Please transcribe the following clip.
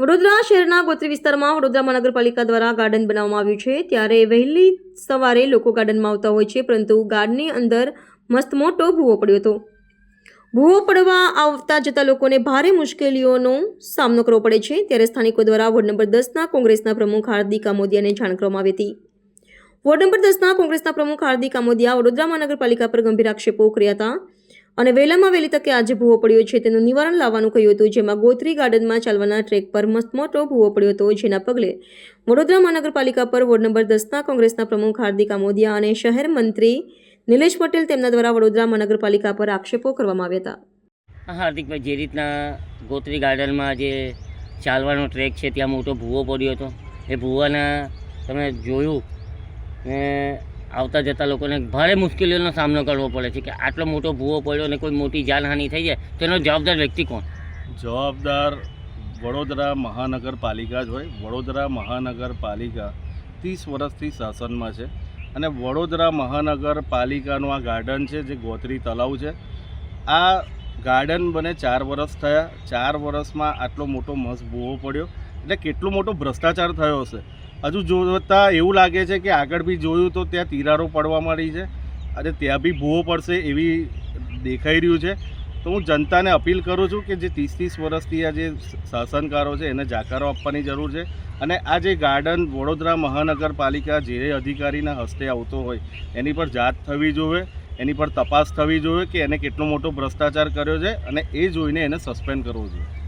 વડોદરા શહેરના ગોત્રી વિસ્તારમાં વડોદરા મહાનગરપાલિકા દ્વારા ગાર્ડન બનાવવામાં આવ્યું છે. ત્યારે વહેલી સવારે લોકો ગાર્ડનમાં આવતા હોય છે, પરંતુ ગાર્ડનની અંદર મસ્ત મોટો ભૂવો પડ્યો હતો. ભૂવો પડવા આવતા જતા લોકોને ભારે મુશ્કેલીઓનો સામનો કરવો પડે છે. ત્યારે સ્થાનિકો દ્વારા વોર્ડ નંબર દસના કોંગ્રેસના પ્રમુખ હાર્દિક આમોદિયાને જાણ કરવામાં આવી હતી. વોર્ડ નંબર દસના કોંગ્રેસના પ્રમુખ હાર્દિક આમોદિયા વડોદરા મહાનગરપાલિકા પર ગંભીર આક્ષેપો કર્યા હતા. અને વહેલામાં વહેલી તકે આજે ભૂવો પડ્યો છે તેનું નિવારણ લાવવાનું કહ્યું હતું, જેમાં ગોત્રી ગાર્ડનમાં ચાલવાના ટ્રેક પર મસ્ત મોટો ભૂવો પડ્યો હતો, જેના પગલે વડોદરા મહાનગરપાલિકા પર વોર્ડ નંબર દસના કોંગ્રેસના પ્રમુખ હાર્દિક આમોદિયા અને શહેર મંત્રી નિલેશ પટેલ તેમના દ્વારા વડોદરા મહાનગરપાલિકા પર આક્ષેપો કરવામાં આવ્યા હતા. હાર્દિકભાઈ, જે રીતના ગોત્રી ગાર્ડનમાં જે ચાલવાનો ટ્રેક છે, ત્યાં મોટો ભૂવો પડ્યો હતો. એ ભૂવાના તમે જોયું ને આવતા જતા લોકોને ભારે મુશ્કેલીઓનો સામનો કરવો પડે છે કે આટલો મોટો ભૂવો પડ્યો અને કોઈ મોટી જાનહાનિ થઈ જાય તેનો જવાબદાર વ્યક્તિ કોણ? જવાબદાર વડોદરા મહાનગરપાલિકા જ હોય. વડોદરા મહાનગરપાલિકા ત્રીસ વર્ષથી શાસનમાં છે અને વડોદરા મહાનગરપાલિકાનું આ ગાર્ડન છે જે ગોત્રી તલાવ છે. આ ગાર્ડન બને ચાર વર્ષ થયા. ચાર વર્ષમાં આટલો મોટો મસ ભૂવો પડ્યો. એટલે કેટલો મોટો ભ્રષ્ટાચાર થયો હશે? હજુ જોતા એવું લાગે છે કે આગળ બી જોયું તો ત્યાં તિરાડો પડવા માંડી છે અને ત્યાં બી ભૂવો પડશે એવી દેખાઈ રહ્યું છે. તો હું જનતાને અપીલ કરું છું કે જે ત્રીસ ત્રીસ વર્ષથી આ જે શાસનકારો છે એને જાકારો આપવાની જરૂર છે અને આ જે ગાર્ડન વડોદરા મહાનગરપાલિકા જે અધિકારીના હસ્તે આવતો હોય એની પર જાત થવી જોઈએ એની પર તપાસ થવી જોઈએ કે એને કેટલો મોટો ભ્રષ્ટાચાર કર્યો છે અને એ જોઈને એને સસ્પેન્ડ કરવો જોઈએ.